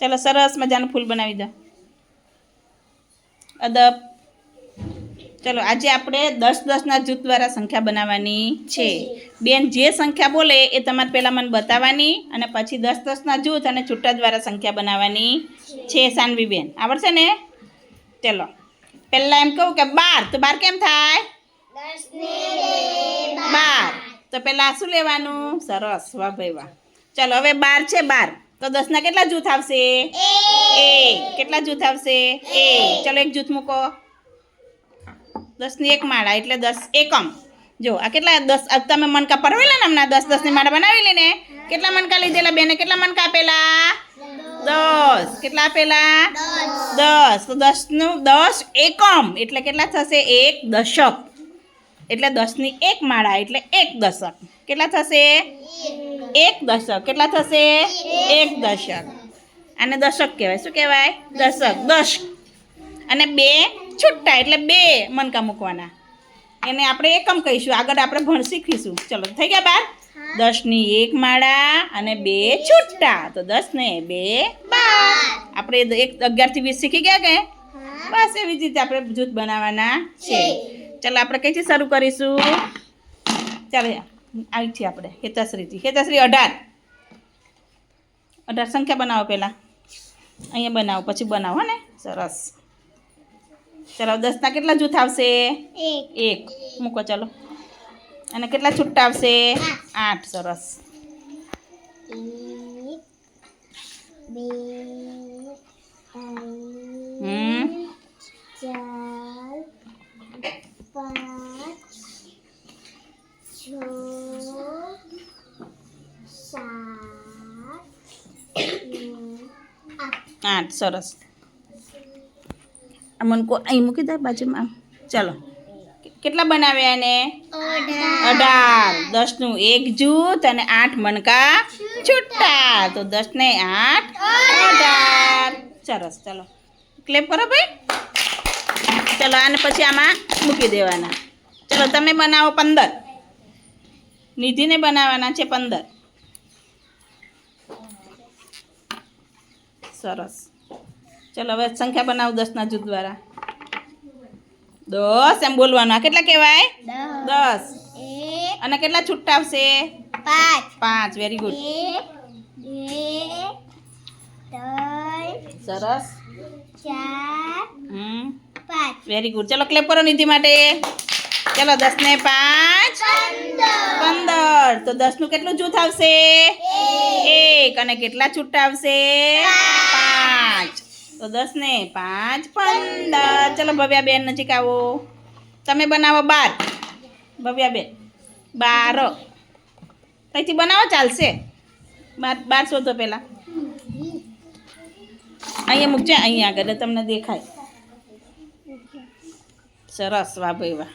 ચાલો, સરસ મજાનું ફૂલ બનાવી દો. અદબ. ચલો, આજે આપણે દસ દસના જૂથ દ્વારા સંખ્યા બનાવવાની છે. બેન, જે સંખ્યા બોલે એ તમારે પહેલાં મને બતાવવાની અને પછી દસ દસના જૂથ અને છૂટા દ્વારા સંખ્યા બનાવવાની છે, સાનવી બેન. આવડશે ને? ચલો, પહેલાં એમ કહું કે બાર. તો બાર કેમ થાય? બાર. તો પહેલાં શું લેવાનું? સરસ, વાહ ભાઈ વાહ. ચલો, હવે બાર છે, બાર. તો દસના કેટલા જૂથ આવશે? એક. કેટલા જૂથ આવશે? એક. ચલો એક જૂથ મૂકો. દસની એક માળા એટલે દસ એકમ. જો આ કેટલા દસ? તમે મણકા પરવેલા ને હમણાં દસ દસની માળા બનાવેલી ને? કેટલા મણકા લીધેલા બેને? કેટલા મણકા આપેલા? દસ. કેટલા આપેલા? દસ. તો દસનું દસ એકમ. એટલે કેટલા થશે? એક દશક. એટલે દસની એક માળા એટલે એક દશક. કેટલા થશે? એક દશક. કેટલા થશે? એક દશક. આને દશક કહેવાય. શું કહેવાય? દશક. દશ અને બે છૂટા એટલે બે મનકા મૂકવાના. એને આપણે એકમ કહીશું. આગળ આપણે ભણ શીખીશું. ચલો થઈ ગયા બાર? દસની એક માળા અને બે છૂટા. તો દસ ને બે બાર. આપણે એક અગિયારથી વીસ શીખી ગયા કે? બસ એવી જ રીતે આપણે જૂથ બનાવવાના છે. ચાલો આપણે કઈથી શરૂ કરીશું? ચાલો આવી છીએ આપણે હેતાશ્રીથી હેતાશ્રી અઢાર. અઢાર સંખ્યા બનાવો પહેલાં. અહીંયા બનાવો પછી બનાવો ને? સરસ. ચાલો દસના કેટલા જૂથ આવશે? એક. એક. મૂકો ચાલો. અને કેટલા છૂટા આવશે? આઠ. સરસ. બે છ સાત આઠ સરસ. આ મને કો અહીં મૂકી દે બાજુમાં ચાલો. કેટલા બનાવ્યા એને? અઢાર. દસનું એક જૂથ અને આઠ મણકા છૂટા. તો દસ ને આઠ. અઢાર. સરસ. ચાલો. ક્લેપ કરો ભાઈ. ચાલો આને પછી આમાં મૂકી દેવાના. ચાલો તમે બનાવો પંદર. નિધિને બનાવવાના છે પંદર. સરસ. ચલો હવે સંખ્યા બનાવો દસના જૂથ દ્વારા. દસ એમ બોલવાનું. આ કેટલા કહેવાય? દસ. અને કેટલા છૂટા આવશે? પાંચ. પાંચ. વેરી ગુડ સરસ. ચાર હમ. પાંચ. વેરી ગુડ ચલો ક્લેપ કરો નિધિ માટે. ચલો દસ ને પાંચ. પંદર. તો દસનું કેટલું જૂથ આવશે? એક. અને કેટલા છૂટા આવશે? પાંચ. તો દસ ને પાંચ, પંદર. ચલો ભવ્યાબેન નજીક આવો. તમે બનાવો બાર. ભવ્યા બેન, બાર. અહીંથી બનાવો, ચાલશે. બાર બાર શોધો પહેલાં અહીંયા મૂકજે, અહીંયા આગળ તમને દેખાય. સરસ, વાહ ભાઈ, વાહ.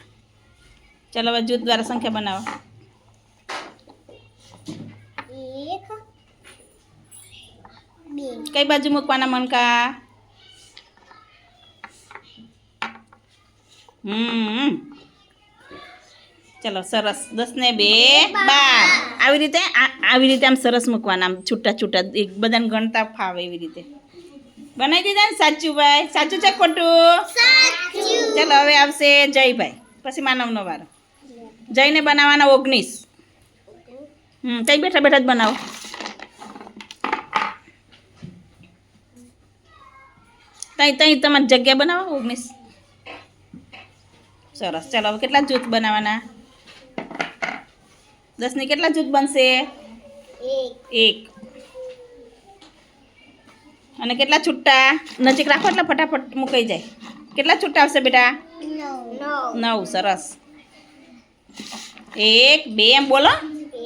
ચાલો હવે જૂથ દ્વારા સંખ્યા બનાવો કઈ બાજુ મૂકવાના મનકા હમ ચલો સરસ દસ ને બે બાર આવી રીતે આવી રીતે આમ સરસ મૂકવાના આમ છૂટા છૂટા એક બધાને ગણતા ફાવે એવી રીતે. બનાવી દીધા ને સાચું ભાઈ સાચું છે ખોટું? ચાલો હવે આવશે જયભાઈ. પછી માનવનો વારો. જયને બનાવવાના ઓગણીસ. હમ કઈ બેઠા બેઠા જ બનાવો. તઈ તઈ તમારી જગ્યા બનાવો ઓગણીસ. સરસ ચાલો હવે કેટલા જૂથ બનાવવાના? દસની કેટલા જૂથ બનશે? એક. અને કેટલા છૂટા? નજીક રાખો એટલે ફટાફટ મુકાઈ જાય. કેટલા છૂટા આવશે બેટા? નવ સરસ. એક બે એમ બોલો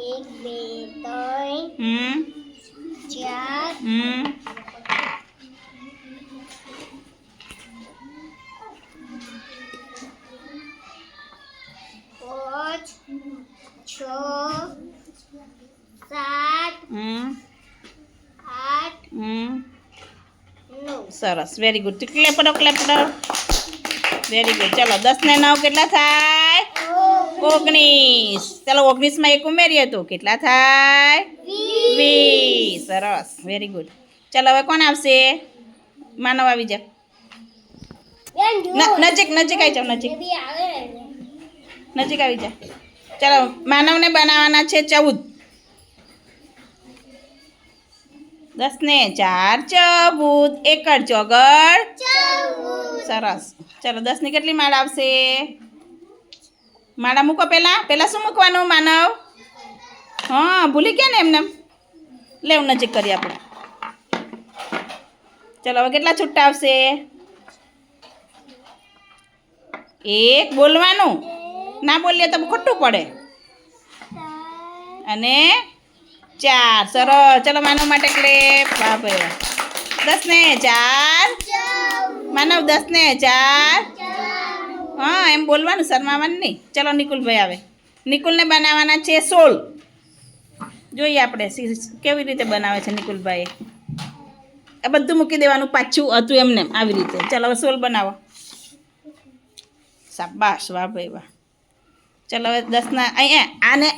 એક બે ત્રણ હમ ચાર હમ પાંચ છ સાત હમ આઠ હમ નવ સરસ વેરી ગુડ ક્લેપડો ક્લેપડો વેરી ગુડ ચલો દસ ને નવ કેટલા થાય ઓગણીસ. ચાલો ઓગણીસમાં એક ઉમેરીએ તો કેટલા થાય? વીસ. સરસ. વેરી ગુડ ચાલો હવે કોણ આવશે? માનવ આવી જા. નજીક નજીક આવી જાવ નજીક. નજીક આવી જા. ચાલો માનવને બનાવવાના છે ચૌદ. દસ ને ચાર ચૌદ. એકડ ચોગડ. સરસ. ચાલો દસની કેટલી માળ આવશે? માળા મૂકો પહેલાં પહેલાં શું મૂકવાનું, માનવ? હા, ભૂલી ગયા ને એમને? લેવું નજીક કરી આપણે ચાલો, હવે કેટલા છૂટા આવશે? એક, બોલવાનું. ના બોલીએ તો ખોટું પડે. અને ચાર. સરસ. ચલો, માનવ માટે ક્લેપ બાપરે. દસ ને ચાર. માનવ દસ ને ચાર. હા, એમ બોલવાનું, શરમાવાનું નહીં. ચલો નિકુલભાઈ આવે. નિકુલને બનાવવાના છે સોલ. જોઈએ આપણે કેવી રીતે બનાવે છે નિકુલભાઈ આ બધું મૂકી દેવાનું પાછું હતું એમને આવી રીતે. ચાલો, હવે સોલ બનાવો. શાબાશ, વાહ ભાઈ, વાહ. ચાલો, હવે દસના અહીંયા આને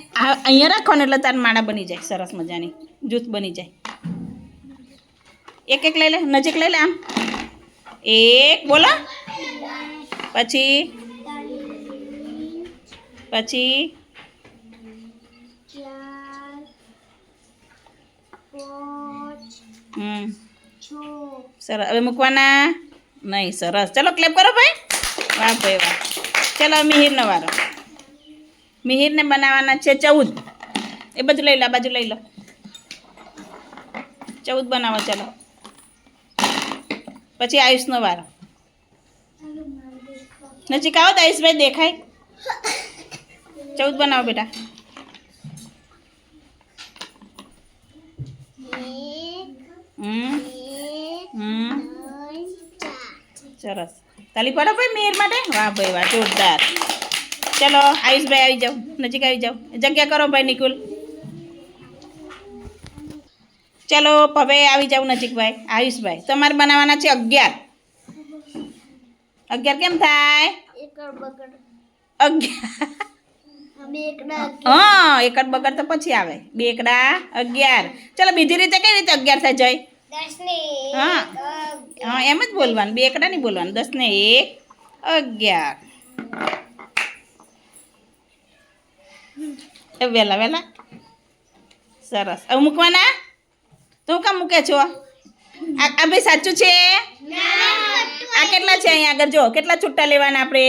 અહીંયા રાખો ને એટલે તાર માળા બની જાય, સરસ મજાની. જૂથ બની જાય. એક એક લઈ લે, નજીક લઈ લે આમ. એક, બોલો. પછી? પછી? હમ. સરસ. હવે મૂકવાના? નહીં, સરસ. ચલો ક્લેપ કરો ભાઈ. વાહ ભાઈ વાહ. ચલો મિહિરનો વારો. મિહિરને બનાવવાના છે ચૌદ. એ બધું લઈ લો બાજુ લઈ લો. ચૌદ બનાવો, ચલો. પછી આયુષનો વારો. નજીક આવો આયુષભાઈ દેખાય. ચૌદ બનાવો બેટા. સરસ. તાલી પડો ભાઈ મેર માટે? વાહ ભાઈ, વાહ, જોરદાર. ચલો, આયુષભાઈ આવી જાઓ. નજીક આવી જાઓ. જગ્યા કરો ભાઈ, નિકુલ. ચલો, હવે આવી જાઓ નજીક ભાઈ. આયુષભાઈ, તમારે બનાવવાના છે અગિયાર. અગિયાર કેમ થાય? હા એકડ બગડ તો પછી આવે. બે એકડા અગિયાર. ચલો બીજી રીતે કઈ રીતે અગિયાર થાય જય? હા. હા એમ જ બોલવાનું. બે એકડા નહીં બોલવાનું. દસ ને એક અગિયાર. વહેલા વહેલા સરસ. હવે મૂકવાના? તું કામ મૂકે છો? આ આ ભાઈ સાચું છે? આ કેટલા છે અહીંયા આગળ? જો કેટલા છૂટા લેવાના આપણે?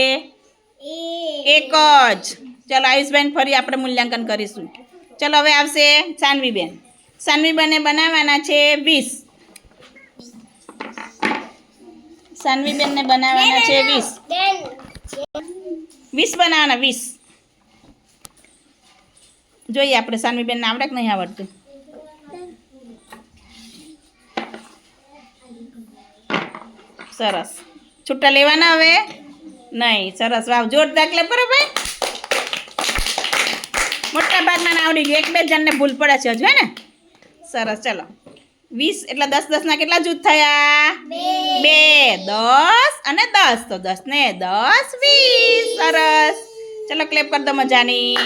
એક. જ. ચલો આયુષબેન ફરી આપણે મૂલ્યાંકન કરીશું. ચલો હવે આવશે સાનવીબેન. સાનવીબેને બનાવવાના છે વીસ. સાનવીબેનને બનાવવાના છે વીસ. વીસ બનાવવાના વીસ. જોઈએ આપણે સાનવીબેનને આવડે કે નહીં આવડતું? સરસ. છૂટા લેવાના હવે? નહીં સરસ. વાવ જોરદાર ક્લેપ કરો ભાઈ. મોટા ભાગના આવડી ગયું. એક બે જણને ભૂલ પડે છે હજુ હે ને? સરસ ચલો. વીસ એટલે દસ દસના કેટલા જૂથ થયા? બે. દસ અને દસ. તો દસ ને દસ વીસ. સરસ. ચલો ક્લેપ કરી દો મજાની.